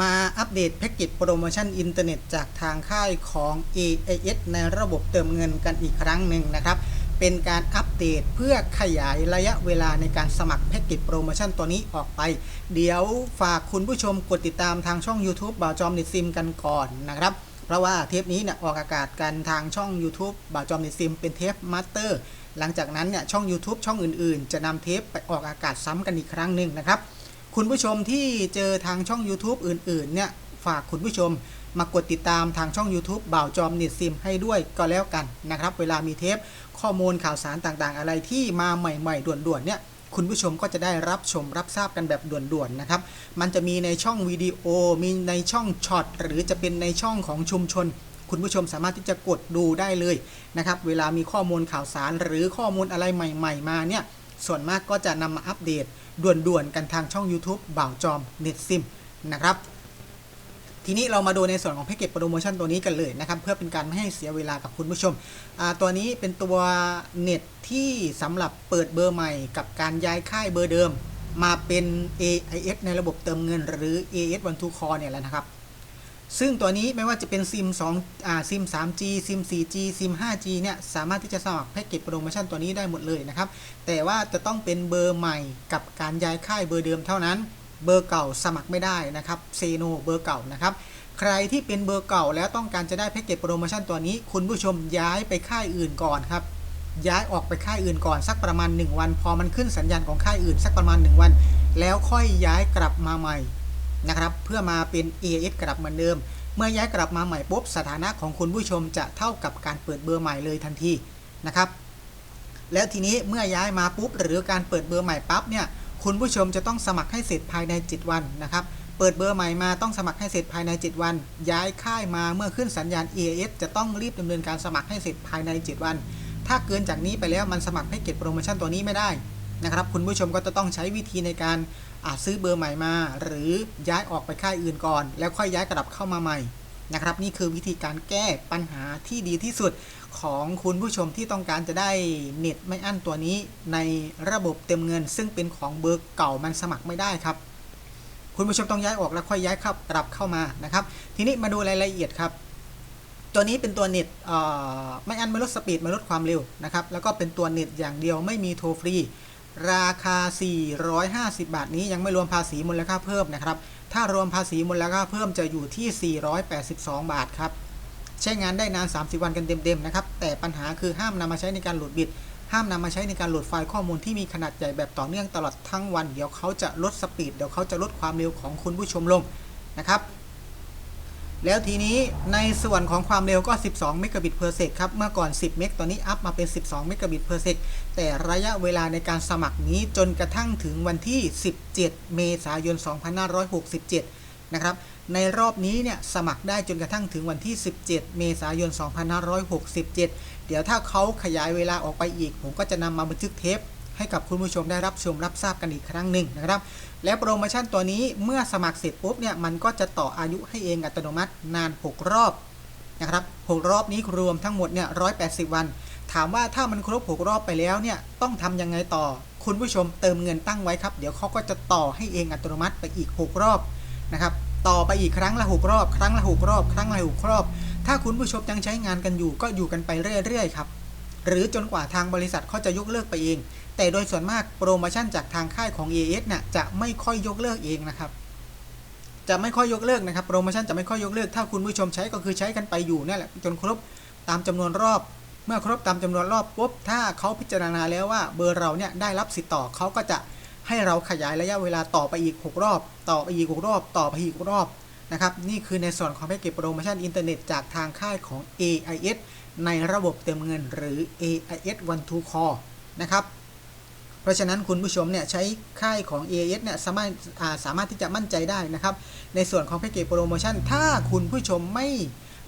มาอัปเดตแพ็กเกจโปรโมชั่นอินเทอร์เน็ตจากทางค่ายของ AIS ในระบบเติมเงินกันอีกครั้งหนึ่งนะครับ เป็นการอัปเดตเพื่อขยายระยะเวลาในการสมัครแพ็กเกจโปรโมชั่นตัวนี้ออกไป เดี๋ยวฝากคุณผู้ชมกดติดตามทางช่อง YouTube บ่าวจอมเน็ตซิมกันก่อนนะครับ เพราะว่าเทปนี้เนี่ยออกอากาศกันทางช่อง YouTube บ่าวจอมเน็ตซิมเป็นเทปมาสเตอร์หลังจากนั้นเนี่ยช่อง YouTube ช่องอื่นๆ จะนำเทปไปออกอากาศซ้ำกันอีกครั้งหนึ่งนะครับ คุณผู้ชมที่เจอทางช่อง YouTube อื่น ๆ เนี่ย ฝากคุณผู้ชมมากดติดตามทางช่อง YouTube บ่าวจอมเน็ตซิมให้ด้วยก็แล้วกันนะครับ เวลามีเทปข้อมูลข่าวสารต่างๆ อะไรที่มาใหม่ ๆ ด่วน ๆ เนี่ยคุณผู้ชมก็จะได้รับชมรับทราบกันแบบด่วนๆนะครับ มันจะมีในช่องวิดีโอ มีในช่องช็อต หรือจะเป็นในช่องของชุมชน คุณผู้ชมสามารถที่จะกดดูได้เลยนะครับ เวลามีข้อมูลข่าวสารหรือข้อมูลอะไรใหม่ ๆ มาเนี่ย ส่วนมากก็จะนำมาอัปเดต ด่วนๆกันทางช่อง YouTube บ่าวจอมเน็ตซิมนะครับทีนี้เรามาดูในส่วนของแพ็กเกจโปรโมชั่นตัวนี้กันเลยนะครับ เพื่อเป็นการไม่ให้เสียเวลากับคุณผู้ชม ตัวนี้เป็นตัวเน็ตที่สำหรับเปิดเบอร์ใหม่กับการย้ายค่ายเบอร์เดิม มาเป็น AIS ในระบบเติมเงินหรือ AS One to Call เนี่ยแหละนะครับ ซึ่งตัวนี้ไม่ว่าจะเป็นซิม2อ่าซิม 3G ซิม 4G ซิม 5G เนี่ยสามารถที่จะสมัครแพ็กเกจโปรโมชั่นตัวนี้ได้หมดเลยนะครับ แต่ว่าจะต้องเป็นเบอร์ใหม่กับการย้ายค่ายเบอร์เดิมเท่านั้น เบอร์เก่าสมัครไม่ได้นะครับเซโนเบอร์เก่านะครับใครที่เป็นเบอร์เก่าแล้วต้องการจะได้แพ็กเกจโปรโมชั่นตัวนี้ คุณผู้ชมย้ายไปค่ายอื่นก่อนครับย้ายออกไปค่ายอื่นก่อนสักประมาณ 1 วัน พอมันขึ้นสัญญาณของค่ายอื่นสักประมาณ 1 วัน แล้วค่อยย้ายกลับมาใหม่ นะครับ เพื่อมาเป็น AS กลับเหมือนเดิม เมื่อย้ายกลับมาใหม่ปุ๊บสถานะของคุณผู้ชมจะเท่ากับการเปิดเบอร์ใหม่เลยทันทีนะครับ แล้วทีนี้เมื่อย้ายมาปุ๊บหรือการเปิดเบอร์ใหม่ปั๊บเนี่ยคุณผู้ชมจะต้องสมัครให้เสร็จภายใน 7 วันนะครับเปิดเบอร์ใหม่มาต้องสมัครให้เสร็จภายใน 7 วัน ย้ายค่ายมาเมื่อขึ้นสัญญาณ EAS จะต้องรีบดำเนินการสมัครให้เสร็จภายใน 7 วัน ถ้าเกินจากนี้ไปแล้วมันสมัครให้เก็บโปรโมชั่นตัวนี้ไม่ได้นะครับ คุณผู้ชมก็จะต้องใช้วิธีในการ อาจซื้อเบอร์ใหม่มา หรือย้ายออกไปค่ายอื่นก่อน แล้วค่อยย้ายกลับเข้ามาใหม่นะครับ นี่คือวิธีการแก้ปัญหาที่ดีที่สุดของคุณผู้ชมที่ต้องการจะได้เน็ตไม่อั้นตัวนี้ในระบบเต็มเงิน ซึ่งเป็นของเบอร์เก่ามันสมัครไม่ได้ครับ คุณผู้ชมต้องย้ายออกแล้วค่อยย้ายเข้ากลับเข้ามานะครับ ทีนี้มาดูรายละเอียดครับ ตัวนี้เป็นตัวเน็ตไม่อั้นไม่ลดสปีดไม่ลดความเร็วนะครับแล้วก็เป็นตัวเน็ตอย่างเดียวไม่มีโทรฟรี ราคา 450 บาทนี้ยังไม่รวมภาษีมูลค่าเพิ่มนะครับ ถ้ารวมภาษีมูลค่าเพิ่มจะอยู่ที่ 482 บาทครับ ใช้งานได้นาน 30 วันกันเต็มๆนะครับ แต่ปัญหาคือห้ามนำมาใช้ในการโหลดบิตห้ามนำมาใช้ในการโหลดไฟล์ข้อมูลที่มีขนาดใหญ่แบบต่อเนื่องตลอดทั้งวัน เดี๋ยวเขาจะลดสปีด เดี๋ยวเขาจะลดความเร็วของคุณผู้ชมลงนะครับ แล้วทีนี้ในส่วนของความเร็วก็ 12 เมกะบิต per sec ครับ เมื่อก่อน 10 เมก ตอนนี้อัพมาเป็น 12 เมกะบิต per sec แต่ระยะเวลาในการสมัครนี้จนกระทั่งถึงวันที่ 17 เมษายน 2567 นะครับ ในรอบนี้เนี่ยสมัครได้จนกระทั่งถึงวันที่ 17 เมษายน 2567 เดี๋ยวถ้าเขาขยายเวลาออกไปอีก ผมก็จะนำมาบันทึกเทป ให้กับคุณผู้ชมได้รับชมรับทราบกันอีกครั้งหนึ่งนะครับ และโปรโมชั่นตัวนี้เมื่อสมัครเสร็จปุ๊บเนี่ยมันก็จะต่ออายุให้เองอัตโนมัตินาน 6 รอบนะครับ6รอบนี้รวมทั้งหมดเนี่ย180 วัน ถามว่าถ้ามันครบ 6 รอบไปแล้วเนี่ยต้องทำยังไงต่อ คุณผู้ชมเติมเงินตั้งไว้ครับ เดี๋ยวเขาก็จะต่อให้เองอัตโนมัติไปอีก 6 รอบนะครับต่อไปอีกครั้งละ6รอบ ครั้งละ6รอบ ครั้งละ6รอบ ถ้าคุณผู้ชมยังใช้งานกันอยู่ก็อยู่กันไปเรื่อยๆครับหรือจนกว่าทางบริษัทเขาจะยกเลิกไปเอง แต่โดยส่วนมากโปรโมชั่นจากทางค่ายของ AS น่ะจะไม่ค่อยยกเลิกเองนะครับ จะไม่ค่อยยกเลิกนะครับโปรโมชั่นจะไม่ค่อยยกเลิก ถ้าคุณผู้ชมใช้ก็คือใช้กันไปอยู่นั่นแหละจนครบตามจำนวนรอบ เมื่อครบตามจำนวนรอบปุ๊บถ้าเขาพิจารณาแล้วว่าเบอร์เราเนี่ยได้รับสิทธิ์ต่อเขาก็จะให้เราขยายระยะเวลาต่อไปอีก 6 รอบ ต่อไปอีก 6 รอบ ต่อไปอีกรอบนะครับนี่คือในส่วนของแพ็กเกจโปรโมชั่นอินเทอร์เน็ตจากทางค่ายของ AIS ในระบบเติมเงินหรือ AIS One to Call นะครับ เพราะฉะนั้นคุณผู้ชมเนี่ยใช้ค่ายของ AIS เนี่ยสามารถสามารถที่จะมั่นใจได้นะครับ ในส่วนของแพ็กเกจโปรโมชั่นถ้าคุณผู้ชมไม่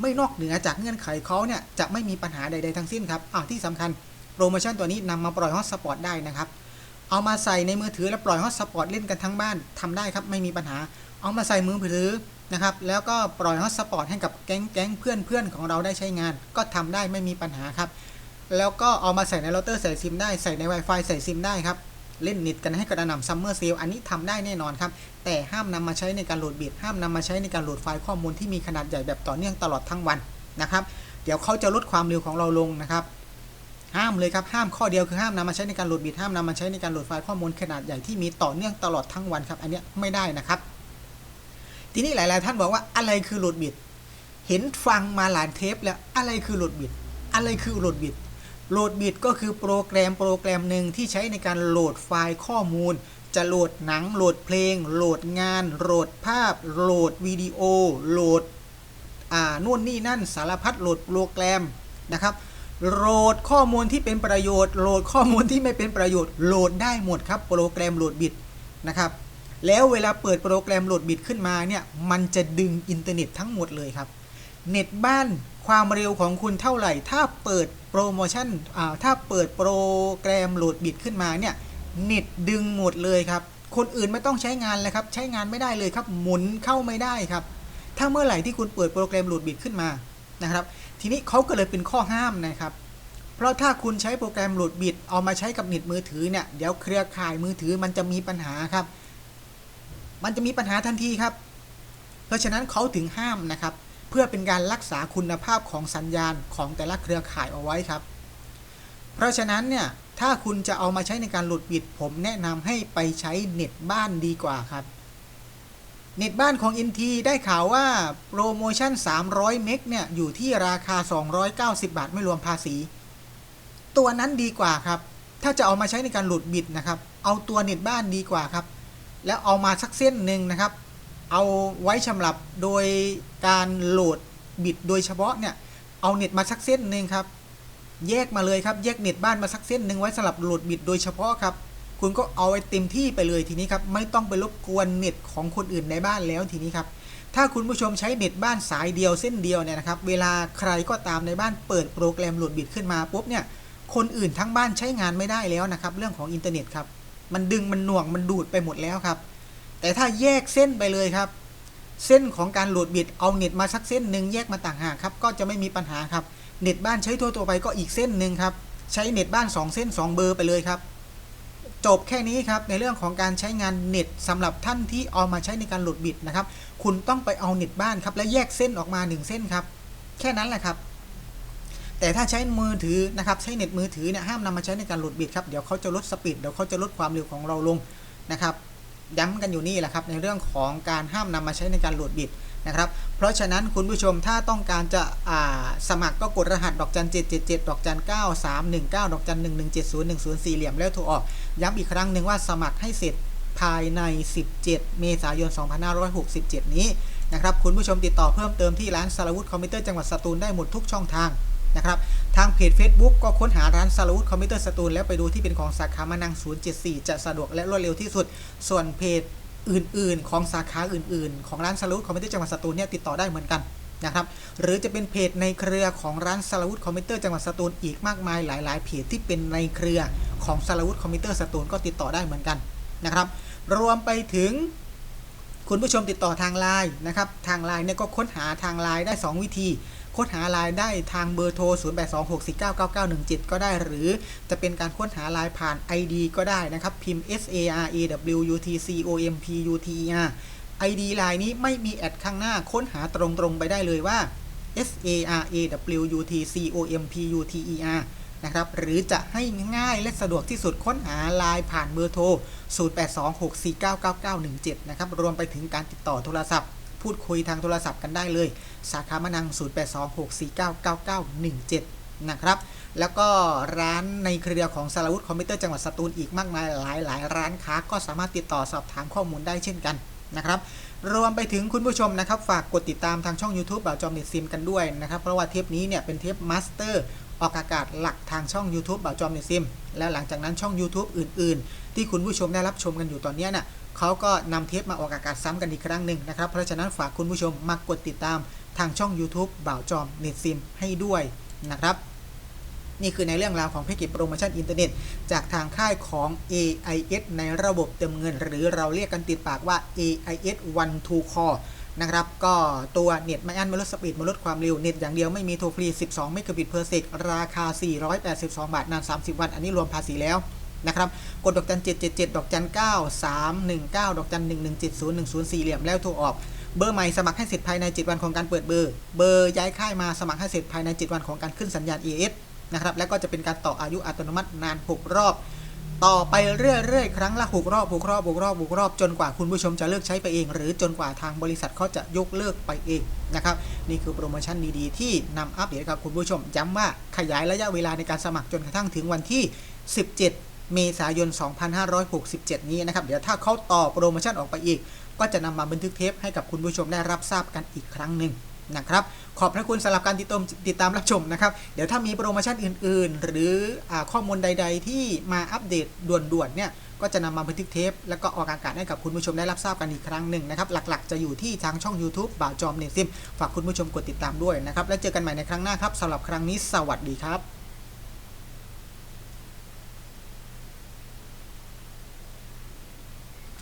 ไม่นอกเหนือจากเงื่อนไขเขาเนี่ยจะไม่มีปัญหาใดๆทั้งสิ้นครับอ้าวที่สำคัญโปรโมชั่นตัวนี้นำมาปล่อยฮอตสปอตได้นะครับเอามาใส่ในมือถือแล้วปล่อยฮอตสปอตเล่นกันทั้งบ้านทำได้ครับไม่มีปัญหา เอามาใส่มือถือนะครับแล้วก็ปล่อยฮอตสปอตให้กับแก๊งแก๊งเพื่อนเพื่อนของเราได้ใช้งาน ก็ทำได้ไม่มีปัญหาครับ แล้วก็เอามาใส่ในเราเตอร์ใส่ซิมได้ใส่ใน Wi-Fi ใส่ซิมได้ครับ เล่นเน็ตกันให้กระหน่ำซัมเมอร์เซลอันนี้ทำได้แน่นอนครับ แต่ห้ามนำมาใช้ในการโหลดบิตห้ามนำมาใช้ในการโหลดไฟล์ข้อมูลที่มีขนาดใหญ่แบบต่อเนื่องตลอดทั้งวันนะครับเดี๋ยวเขาจะลดความเร็วของเราลงนะครับห้ามเลยครับห้ามข้อเดียวคือห้ามนำมาใช้ในการโหลดบิตห้ามนำมาใช้ในการโหลดไฟล์ข้อมูลขนาดใหญ่ที่มีต่อเนื่องตลอดทั้งวันครับ อันนี้ไม่ได้นะครับ ทีนี้หลาย ๆ ท่านบอกว่าอะไรคือโหลดบิตเห็นฟังมาหลายเทปแล้วอะไรคือโหลดบิตอะไรคือโหลดบิต โหลดบิตก็คือโปรแกรมโปรแกรมหนึ่งที่ใช้ในการโหลดไฟล์ข้อมูล จะโหลดหนัง โหลดเพลง โหลดงาน โหลดภาพ โหลดวิดีโอ โหลดอ่านู่นนี่นั่นสารพัดโหลดโปรแกรมนะครับโหลดข้อมูลที่เป็นประโยชน์ โหลดข้อมูลที่ไม่เป็นประโยชน์ โหลดได้หมดครับ โปรแกรมโหลดบิตนะครับ แล้วเวลาเปิดโปรแกรมโหลดบิตขึ้นมาเนี่ย มันจะดึงอินเทอร์เน็ตทั้งหมดเลยครับ เน็ตบ้านความเร็วของคุณเท่าไหร่ ถ้าเปิดโปรโมชั่นถ้าเปิดโปรแกรมโหลดบิตขึ้นมาเนี่ยเน็ตดึงหมดเลยครับ คนอื่นไม่ต้องใช้งานเลยครับ ใช้งานไม่ได้เลยครับ หมุนเข้าไม่ได้ครับ ถ้าเมื่อไหร่ที่คุณเปิดโปรแกรมโหลดบิตขึ้นมานะครับ ทีนี้เขาก็เลยเป็นข้อห้ามนะครับ เพราะถ้าคุณใช้โปรแกรมโหลดบิตเอามาใช้กับเน็ตมือถือเนี่ยเดี๋ยวเครือข่ายมือถือมันจะมีปัญหาครับ มันจะมีปัญหาทันทีครับ เพราะฉะนั้นเขาถึงห้ามนะครับ เพื่อเป็นการรักษาคุณภาพของสัญญาณของแต่ละเครือข่ายเอาไว้ครับ เพราะฉะนั้นเนี่ยถ้าคุณจะเอามาใช้ในการโหลดบิตผมแนะนำให้ไปใช้เน็ตบ้านดีกว่าครับเน็ตบ้านของ NT ได้ข่าวว่าโปรโมชั่น 300 เมกเนี่ยอยู่ที่ราคา 290 บาทไม่รวมภาษี ตัวนั้นดีกว่าครับ ถ้าจะเอามาใช้ในการโหลดบิตนะครับ เอาตัวเน็ตบ้านดีกว่าครับ แล้วเอามาสักเส้นหนึ่งนะครับ เอาไว้สำหรับโดยการโหลดบิตโดยเฉพาะเนี่ยเอาเน็ตมาสักเส้นหนึ่งครับ แยกมาเลยครับแยกเน็ตบ้านมาสักเส้นหนึ่งไว้สำหรับโหลดบิตโดยเฉพาะครับ คุณก็เอาไว้เต็มที่ไปเลยทีนี้ครับไม่ต้องไปรบกวนเน็ตของคนอื่นในบ้านแล้วทีนี้ครับถ้าคุณผู้ชมใช้เน็ตบ้านสายเดียวเส้นเดียวเนี่ยนะครับเวลาใครก็ตามในบ้านเปิดโปรแกรมโหลดบิตขึ้นมาปุ๊บเนี่ยคนอื่นทั้งบ้านใช้งานไม่ได้แล้วนะครับ เรื่องของอินเทอร์เน็ตครับ มันดึงมันหน่วงมันดูดไปหมดแล้วครับ แต่ถ้าแยกเส้นไปเลยครับ เส้นของการโหลดบิตเอาเน็ตมาสักเส้นหนึ่งแยกมาต่างหากครับก็จะไม่มีปัญหาครับเน็ตบ้านใช้ทั่วตัวไปก็อีกเส้นหนึ่งครับใช้เน็ตบ้าน 2 เส้น 2 เบอร์ไปเลยครับ จบแค่นี้ครับในเรื่องของการใช้งานเน็ตสำหรับท่านที่เอามาใช้ในการโหลดบิตนะครับ คุณต้องไปเอาเน็ตบ้านครับและแยกเส้นออกมา 1 เส้นครับ แค่นั้นแหละครับ แต่ถ้าใช้มือถือนะครับใช้เน็ตมือถือเนี่ยห้ามนำมาใช้ในการโหลดบิตครับเดี๋ยวเขาจะลดสปีดเดี๋ยวเขาจะลดความเร็วของเราลงนะครับ ย้ำกันอยู่นี่แหละครับในเรื่องของการห้ามนำมาใช้ในการโหลดบิตนะครับ เพราะฉะนั้นคุณผู้ชมถ้าต้องการจะสมัครก็กดรหัสดอกจัน777ดเจ็ดเจ็ดดอกจัน9319ดอกจัน1170 104เจ็ดศูนย์หนึ่งศูนย์สี่เหลี่ยมแล้วโทรออก ย้ำอีกครั้งหนึ่งว่าสมัครให้เสร็จภายใน 17 เมษายน 2567 นี้นะครับ คุณผู้ชมติดต่อเพิ่มเติมที่ร้านสารวุฒิคอมพิวเตอร์จังหวัดสตูลได้หมดทุกช่องทาง นะครับ ทางเพจ Facebook ก็ค้นหาร้านสารวุฒิคอมพิวเตอร์สตูลแล้วไปดูที่เป็นของสาขามานัง 074 จะสะดวกและรวดเร็วที่สุด ส่วนเพจอื่น ๆ ของสาขาอื่น ๆ ของร้านสารวุฒิคอมพิวเตอร์จังหวัดสตูลเนี่ยติดต่อได้เหมือนกันนะครับ หรือจะเป็นเพจในเครือของร้านสารวุฒิคอมพิวเตอร์จังหวัดสตูลอีกมากมายหลาย ๆ เพจที่เป็นในเครือของสารวุฒิคอมพิวเตอร์สตูลก็ติดต่อได้เหมือนกันนะครับ รวมไปถึง คุณผู้ชมติดต่อทางไลน์นะครับ ทางไลน์เนี่ยก็ค้นหาทางไลน์ได้ 2 วิธี ค้นหาไลน์ได้ทางเบอร์โทร 0826499917 ก็ได้ หรือจะเป็นการค้นหาไลน์ผ่าน ID ก็ได้นะครับ พิมพ์ S A R A W U T C O M P U T E R ID ไลน์นี้ไม่มีแอดข้างหน้า ค้นหาตรงๆไปได้เลยว่า S A R A W U T C O M P U T E R นะครับ หรือจะให้ง่ายและสะดวกที่สุดค้นหาไลน์ผ่านเบอร์โทร 0826499917 นะครับ รวมไปถึงการติดต่อโทรศัพท์ พูดคุยทางโทรศัพท์กันได้เลย สาขามะนัง 0826499917 นะครับ แล้วก็ร้านในเครือของสารวุฒิคอมพิวเตอร์จังหวัดสตูลอีกมากมายหลายหลายร้านค้าก็สามารถติดต่อสอบถามข้อมูลได้เช่นกันนะครับรวมไปถึงคุณผู้ชมนะครับ ฝากกดติดตามทางช่อง YouTube บ่าวจอมเน็ตซิมกันด้วยนะครับ เพราะว่าเทปนี้เนี่ยเป็นเทปมาสเตอร์ ออกอากาศหลักทางช่อง YouTube บ่าวจอมเน็ตซิม แล้วหลังจากนั้นช่อง YouTube อื่น ๆ ที่คุณผู้ชมได้รับชมกันอยู่ตอนนี้ยน่ะเขาก็นำเทปมาออกอากาศซ้ำกันอีกครั้งหนึ่งนะครับ เพราะฉะนั้นฝากคุณผู้ชมมากดติดตามทางช่อง YouTube บ่าวจอมเน็ตซิมให้ด้วยนะครับ นี่คือในเรื่องราวของแพ็กเกจโปรโมชั่นอินเทอร์เน็ตจากทางค่ายของ AIS ในระบบเติมเงิน หรือเราเรียกกันติดปากว่า AIS One to Call นะครับ ก็ตัวเน็ตไม่อั้นม่ลดสปีดม่ลดความเร็ว เน็ตอย่างเดียวไม่มีโทรฟรี 12เมกะบิตเพอร์เซกราคา 482 บาท นาน 30 วัน อันนี้รวมภาษีแล้วนะครับ กดดอกจัน 777 ดอกจัน 9 3 1 9 ดอกจัน 1170 104 เหลี่ยมแล้วโทรออกเบอร์ใหม่สมัครให้เสร็จภายใน 7 วันของการเปิดเบอร์ เบอร์ย้ายค่ายมาสมัครให้เสร็จภายใน 7 วันของการขึ้นสัญญาณ AS นะครับ แล้วก็จะเป็นการต่ออายุอัตโนมัตินาน 6 รอบ ต่อไปเรื่อยๆ ครั้งละ6รอบ6รอบ6รอบ6รอบ จนกว่าคุณผู้ชมจะเลิกใช้ไปเอง หรือจนกว่าทางบริษัทเขาจะยกเลิกไปเองนะครับนี่คือโปรโมชั่นดีๆ ที่นำอัปเดตกับคุณผู้ชม ย้ำว่าขยายระยะเวลาในการสมัครจนกระทั่งถึงวันที่ 17 เมษายน 2567 นี้นะครับเดี๋ยวถ้าเขาต่อโปรโมชั่นออกไปอีก ก็จะนำมาบันทึกเทปให้กับคุณผู้ชมได้รับทราบกันอีกครั้งหนึ่ง นะครับขอบพระคุณสำหรับการติดตามติดตามรับชมนะครับ เดี๋ยวถ้ามีโปรโมชั่นอื่น ๆ หรืออข้อมูลใด ๆ ที่มาอัปเดตด่วนๆเนี่ยก็จะนำมาบันทึกเทป แล้วก็ออกอากาศให้กับคุณผู้ชมได้รับทราบกันอีกครั้งหนึ่งนะครับ หลักๆ จะอยู่ที่ทางช่อง YouTube บ่าวจอมเนซิม ฝากคุณผู้ชมกดติดตามด้วยนะครับ แล้วเจอกันใหม่ในครั้งหน้าครับสำหรับครั้งนี้สวัสดีครับ